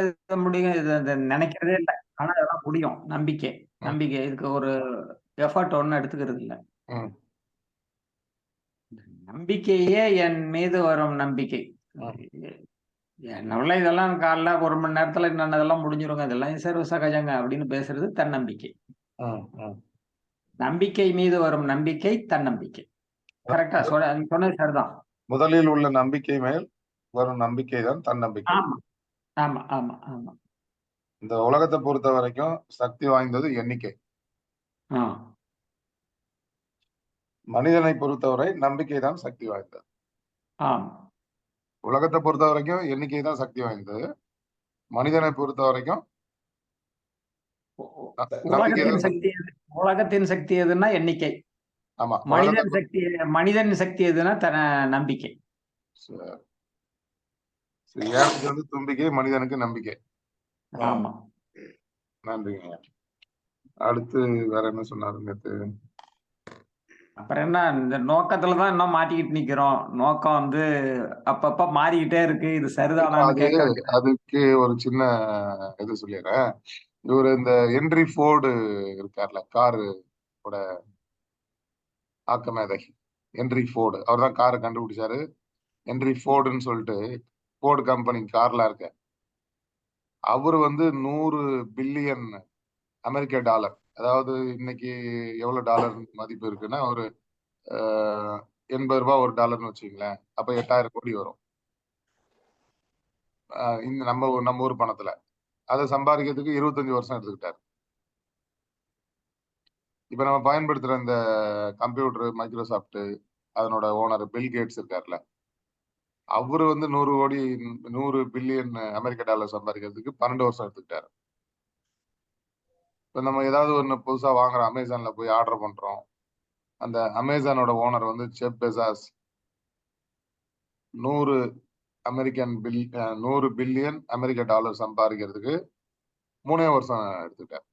இது முடியும் இது நினைக்கிறதே இல்ல. ஆனா அதெல்லாம் முடியும். நம்பிக்கை. நம்பிக்கை. இதுக்கு ஒரு எஃபோர்ட் ஒண்ணும் எடுத்துக்கிறது இல்ல. நம்பிக்கையே என் மீது வரும் நம்பிக்கை. ம். என்னவுல இதெல்லாம் காலைல 1 மணி நேரத்துல என்னென்னதெல்லாம் முடிஞ்சிருங்க. இதெல்லாம் சர்வ சகஜங்க அப்படின்னு பேசுறது தன்னம்பிக்கை. நம்பிக்கை மீது வரும் நம்பிக்கை தன்னம்பிக்கை. கரெக்ட்டா சொன்ன சொன்னது சரிதான். முதலில் உள்ள நம்பிக்கை மேல் வரும் நம்பிக்கை தான் தன்னம்பிக்கை. ஆமா. ஆமா, ஆமா, ஆமா. இந்த உலகத்த பொறுத்த வரைக்கும் சக்தி வாய்ந்தது எண்ணிக்கை. ஆ. மனிதனை பொறுத்தவரை நம்பிக்கை தான் சக்தி வாய்ந்தது. ஆமா. உலகத்த பொறுத்த வரைக்கும் எண்ணிக்கை தான் சக்தி வாய்ந்தது. மனிதனை பொறுத்த வரைக்கும் உலகத்தின் தான் சக்தி எது? உலகத்தின் சக்தி எதுன்னா எண்ணிக்கை. ஆமா. மனிதன் சக்தி மனிதன் சக்தி எதுன்னா தன நம்பிக்கை. சரி. சரி. யானைக்கு வந்து தும்பிக்கை, மனிதனுக்கு நம்பிக்கை. ஆமா. நன்றிங்க. அடுத்து வேற என்ன சொன்னாரு நேத்து? அப்புறம் என்ன இந்த நோக்கத்துல தான் இன்னும் மாட்டிக்கிட்டு நிக்கிறோம். நோக்கம் வந்து அப்பப்ப மாறிக்கிட்டே இருக்கு. இது கேட்கறதுக்கு அதுக்கு ஒரு சின்ன இது சொல்லிர்றேன். இவரு இந்த ஹென்றி ஃபோர்டு இருக்கார்ல, காரு ஓட ஆக்க மேதை. Henry Ford. அவர் தான் கார கண்டுபிடிச்சாரு. ஹென்றி ஃபோர்டுன்னு சொல்லிட்டு போர்டு கம்பெனி கார்லாம் இருக்க அவர் வந்து நூறு பில்லியன் அமெரிக்க டாலர். அதாவது இன்னைக்கு எவ்வளவு டாலர் மதிப்பு இருக்குன்னா, ஒரு எண்பது ரூபாய் ஒரு டாலர்னு வச்சுங்களேன் அப்ப 8000 கோடி வரும். இந்த நம்ம நம்ம ஊர் பணத்துல. அதை சம்பாதிக்கிறதுக்கு இருபத்தஞ்சு வருஷம் எடுத்துக்கிட்டாரு. இப்ப நம்ம பயன்படுத்துற இந்த கம்ப்யூட்டர், மைக்ரோசாஃப்ட் அதனோட ஓனர் பில் கேட்ஸ் இருக்கார்ல. அவரு வந்து நூறு கோடி நூறு பில்லியன் அமெரிக்க டாலர் சம்பாதிக்கிறதுக்கு பன்னெண்டு வருஷம் எடுத்துக்கிட்டாரு. இப்போ நம்ம ஏதாவது ஒன்று புதுசாக வாங்குறோம். அமேசானில் போய் ஆர்டர் பண்ணுறோம் அந்த அமேசானோட ஓனர் வந்து செப் பெசாஸ் நூறு அமெரிக்கன் பில் நூறு பில்லியன் அமெரிக்க டாலர் சம்பாதிக்கிறதுக்கு மூணே வருஷம் எடுத்துக்கிட்டார்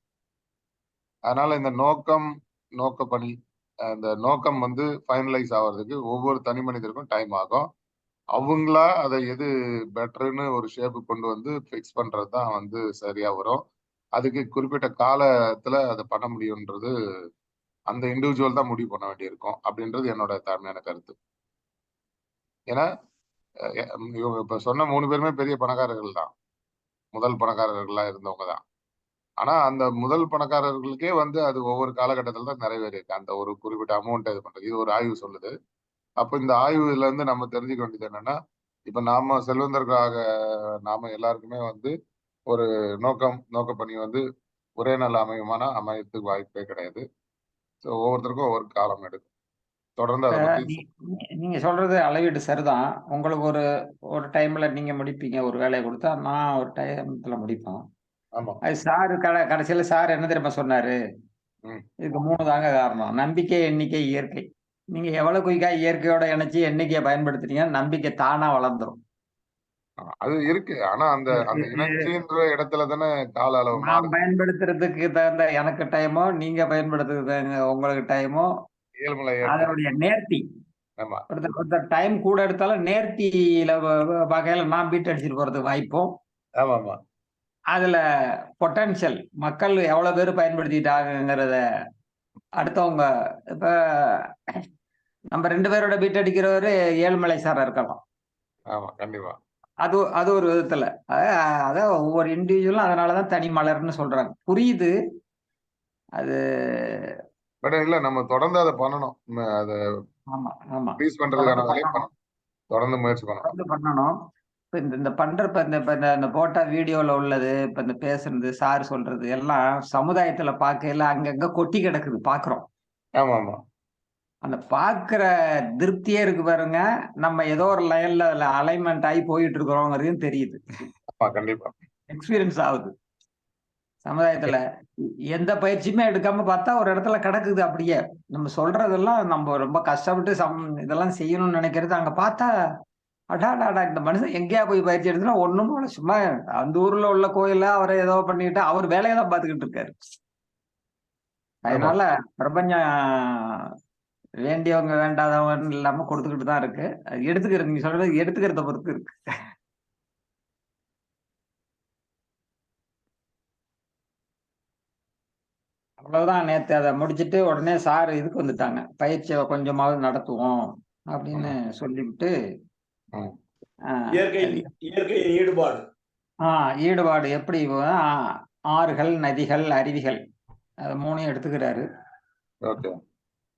அதனால இந்த நோக்கம், நோக்கப்பணி பணி இந்த நோக்கம் வந்து ஃபைனலைஸ் ஆகிறதுக்கு ஒவ்வொரு தனி மனிதருக்கும் டைம் ஆகும். அவங்களா அதை எது பெட்டர்னு ஒரு ஷேப்பு கொண்டு வந்து ஃபிக்ஸ் பண்ணுறது தான் வந்து சரியா வரும். அதுக்கு குறிப்பிட்ட காலத்துல அதை பண்ண முடியும்ன்றது அந்த இண்டிவிஜுவல் தான் முடிவு பண்ண வேண்டியிருக்கும். அப்படின்றது என்னோட தாழ்மையான கருத்து. ஏன்னா, இவங்க இப்போ சொன்ன மூணு பேருமே பெரிய பணக்காரர்கள் தான். முதல் பணக்காரர்களாக இருந்தவங்க தான். ஆனா, அந்த முதல் பணக்காரர்களுக்கே வந்து அது ஒவ்வொரு காலகட்டத்துல தான் நிறைவேறியிருக்கு. அந்த ஒரு குறிப்பிட்ட அமௌண்ட்டை இது பண்றது. இது ஒரு ஆய்வு சொல்லுது. அப்ப இந்த ஆய்வுல இருந்து நம்ம தெரிஞ்சுக்க வேண்டியது என்னன்னா, இப்ப நாம செல்வந்தர்களாக நாம எல்லாருக்குமே வந்து ஒரு நோக்கம், நோக்கப்பணி வந்து ஒரே நாள்ல அமையுமானா, அமையறதுக்கு வாய்ப்பே கிடையாது. ஸோ ஒவ்வொருத்தருக்கும் ஒவ்வொரு காலம் எடுக்கும். தொடர்ந்து நீங்க சொல்றது அளவீடு சரிதான். உங்களுக்கு ஒரு ஒரு டைம்ல நீங்க முடிப்பீங்க. ஒரு வேலைய குடுத்தா, நான் ஒரு டைம்த்துல முடிப்போம். ஆமா. அது சார் கட கடைசியில சார் என்ன தெரியுமா சொன்னாரு? இதுக்கு 3 தாங்க காரணம். நம்பிக்கை, எண்ணிக்கை, இயற்கை. நீங்க எவ்வளவு குயிக்கா இயற்கையோட இணைச்சு எண்ணிக்கைய பயன்படுத்துறீங்கன்னா, நம்பிக்கை தானா வளர்ந்துரும். அது இருக்கு. ஆனா அந்த அந்த இணைச்சின்ற இடத்துல தானே கால அளவு நான். பயன்படுத்துறதுக்கு தகுந்த எனக்கு டைமோ, நீங்க பயன்படுத்துறதுக்கு உங்களுக்கு டைமோ. அதனுடைய நேர்த்தி. ஆமா. ஒருத்தர் ஒருத்தர் டைம் கூட எடுத்தாலும் நேர்த்தியில வகையில நான் பீட் அடிச்சுட்டு போறதுக்கு வாய்ப்பும் ஆமாமா. அதுல பொட்டன்ஷியல் மக்கள் எவ்வளவு பேரு பயன்படுத்திட்டாங்கங்கிறத அடுத்தவங்க இப்ப நம்ம 2 பேரோட பீட் அடிக்கிறவரு ஏழுமலை சாரா இருக்கலாம். ஆமா. கண்டிப்பா. அது அது ஒரு விதத்துல. அதான் ஒவ்வொரு இண்டிவிஜுவலும் அதனால தான் மலர்ன்னு சொல்றாங்க. புரியுது. அது பட் இல்ல நம்ம தொடர்ந்து அத பண்ணணும். அத ஆமா, ஆமா. தொடர்ந்து பண்றதுக்கான பண்ணணும். தொடர்ந்து முயற்சி பண்ணணும். தொடர்ந்து பண்ணணும். இப்ப இந்த இந்த பண்றப்ப இந்த இப்ப இந்த இந்த போட்ட வீடியோல உள்ளது, இப்ப இந்த பேசுனது, சார் சொல்றது எல்லாம் சமுதாயத்துல பார்க்கையில அங்கங்க கொட்டி கிடக்குது பார்க்கிறோம். ஆமாமா. அந்த பார்க்கிற திருப்தியே இருக்கு பாருங்க. நம்ம ஏதோ ஒரு லைன்ல அதுல அலைன்மென்ட் ஆயி போயிட்டு இருக்கிறோங்கிறதையும் தெரியுது. கண்டிப்பா. எக்ஸ்பீரியன்ஸ் ஆகுது. சமுதாயத்துல எந்த பயிற்சியுமே எடுக்காம பார்த்தா ஒரு இடத்துல கிடக்குது அப்படியே. நம்ம சொல்றதெல்லாம் நம்ம ரொம்ப கஷ்டப்பட்டு சம் இதெல்லாம் செய்யணும்னு நினைக்கிறது அங்க பார்த்தா, அடாடாடா! இந்த மனுஷன் எங்கேயா போய் பயிற்சி எடுத்துனா ஒண்ணும் போல சும்மா அந்த ஊர்ல உள்ள கோயில்ல அவரு ஏதோ பண்ணிட்டு அவர் வேலைய தான் பார்த்துக்கிட்டு இருக்காரு. அதனால பிரபஞ்சம் வேண்டியவங்க வேண்டாதவன்னு இல்லாம கொடுத்துக்கிட்டு தான் இருக்கு. எடுத்துக்கிறது நீங்க சொல்றது எடுத்துக்கிறத பொறுத்து இருக்கு. அவ்வளவுதான் நேத்து அதை முடிச்சுட்டு உடனே சார் இதுக்கு வந்துட்டாங்க. பயிற்சியை கொஞ்சமாவது நடத்துவோம் அப்படின்னு சொல்லிவிட்டு ஈடுபாடு. ஆஹ் ஈடுபாடு எப்படி ஆறுகள் நதிகள் அருவிகள் அது மூணையும் எடுத்துக்கிறாரு.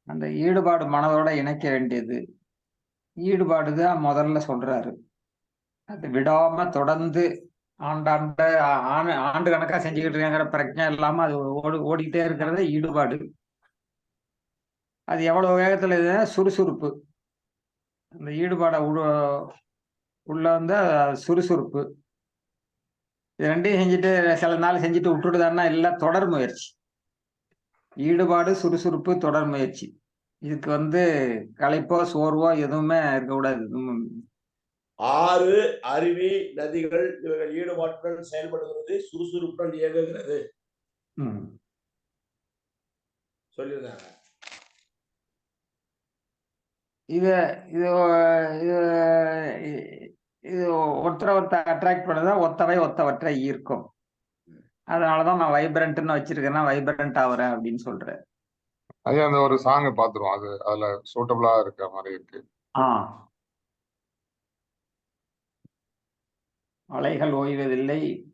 அந்த ஈடுபாடு மனதோட இணைக்க வேண்டியது. ஈடுபாடு தான் முதல்ல சொல்றாரு. அது விடாம தொடர்ந்து ஆண்டாண்ட ஆண்டு ஆண்டு கணக்கா செஞ்சுக்கிட்டு இருக்காங்கிற பிரச்சனை இல்லாம அது ஓடு ஓடிக்கிட்டே இருக்கிறது ஈடுபாடு. அது எவ்வளவு வேகத்துல இதுன்னா சுறுசுறுப்பு. அந்த ஈடுபாடை உள்ள உள்ள வந்து அது சுறுசுறுப்பு. இது ரெண்டையும் செஞ்சுட்டு சில நாள் செஞ்சுட்டு விட்டுடுதான்னா இல்லை தொடர் முயற்சி. ஈடுபாடு சுறுசுறுப்பு தொடர் முயற்சி. இதுக்கு வந்து களைப்போ சோர்வோ எதுவுமே இருக்கக்கூடாது. ஆறு அருவி நதிகள் இவர்கள் ஈடுபாட்டுடன் செயல்படுகிறது சுறுசுறுப்புடன் இயங்குகிறது. உம். சொல்லியிருக்காங்க இது இது இது இது ஒருத்தரை ஒருத்தர் அட்ராக்ட் பண்ணதா ஒத்தவை ஒத்தவற்றை ஈர்க்கும். அதனாலதான் நான் வைப்ரண்ட்னு வச்சிருக்கேன்னா வைப்ரண்ட் ஆகுறேன் அப்படின்னு சொல்றேன். ஐயா அந்த ஒரு சாங் பாத்துருவோம். அது அதுல சூட்டபிளா இருக்க மாதிரி இருக்கு. ஆ. அலைகள் ஓய்வதில்லை.